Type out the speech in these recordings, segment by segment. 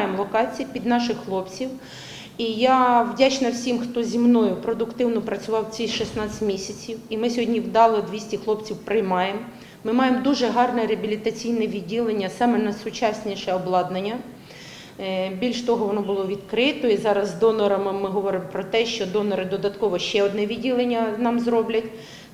передислокації під наших хлопців. І я вдячна всім, хто зі мною продуктивно працював ці 16 місяців. І ми сьогодні вдало 200 хлопців приймаємо. Ми маємо дуже гарне реабілітаційне відділення, саме найсучасніше обладнання. Е, Більш того, воно було відкрито, і зараз з донорами ми говоримо про те, що донори додатково ще одне відділення нам зроблять.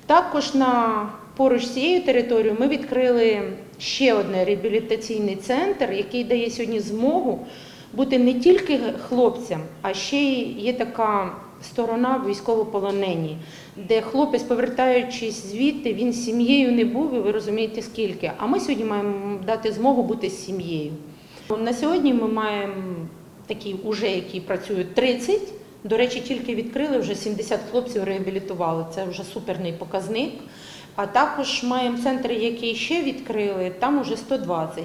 Також на поруч з цією територією ми відкрили ще один реабілітаційний центр, який дає сьогодні змогу бути не тільки хлопцям, а ще й є така сторона військовополонені, де хлопець, повертаючись звідти, він сім'єю не був, і ви розумієте скільки. А ми сьогодні маємо дати змогу бути з сім'єю. На сьогодні ми маємо такі уже, які працюють 30. До речі, тільки відкрили, вже 70 хлопців реабілітували. Це вже суперний показник. А також маємо центри, які ще відкрили, там уже 120.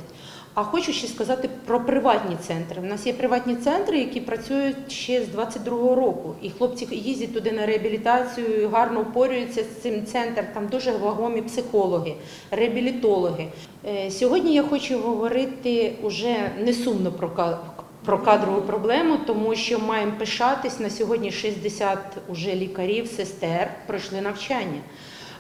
А хочу ще сказати про приватні центри. У нас є приватні центри, які працюють ще з 22-го року. І хлопці їздять туди на реабілітацію, гарно впорюються з цим центром. Там дуже вагомі психологи, реабілітологи. Е, Сьогодні я хочу говорити уже не сумно про про кадрову проблему, тому що маємо пишатись на сьогодні 60 уже лікарів, сестер пройшли навчання.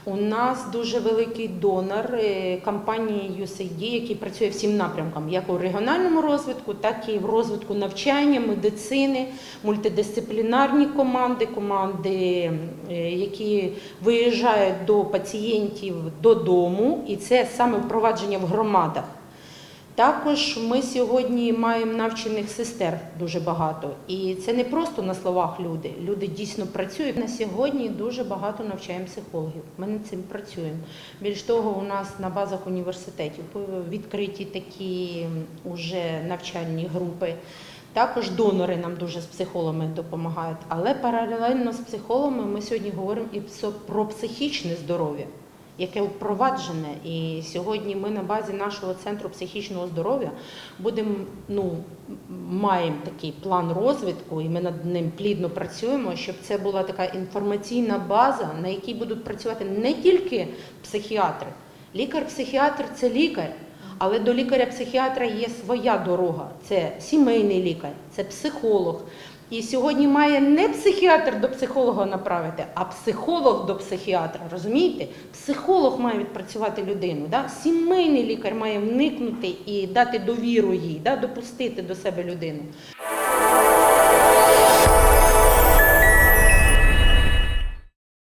У нас дуже великий донор е, компанії USAID, який працює всім напрямкам, як у регіональному розвитку, так і в розвитку навчання, медицини, мультидисциплінарні команди, команди, е, які виїжджають до пацієнтів додому, і це саме впровадження в громадах. Також ми сьогодні маємо навчених сестер дуже багато. І це не просто на словах люди. Люди дійсно працюють. На сьогодні дуже багато навчаємо психологів. Ми над цим працюємо. Більш того, у нас на базах університетів відкриті такі уже навчальні групи. Також донори нам дуже з психологами допомагають. Але паралельно з психологами ми сьогодні говоримо і про психічне здоров'я яке впроваджене. І сьогодні ми на базі нашого центру психічного здоров'я будемо ну маємо такий план розвитку, і ми над ним плідно працюємо, щоб це була така інформаційна база, на якій будуть працювати не тільки психіатри. Лікар-психіатр це лікар. Але до лікаря-психіатра є своя дорога. Це сімейний лікар, це психолог. І сьогодні має не психіатр до психолога направити, а психолог до психіатра. Розумієте? Психолог має відпрацювати людину. Да? Сімейний лікар має вникнути і дати довіру їй, да? допустити до себе людину.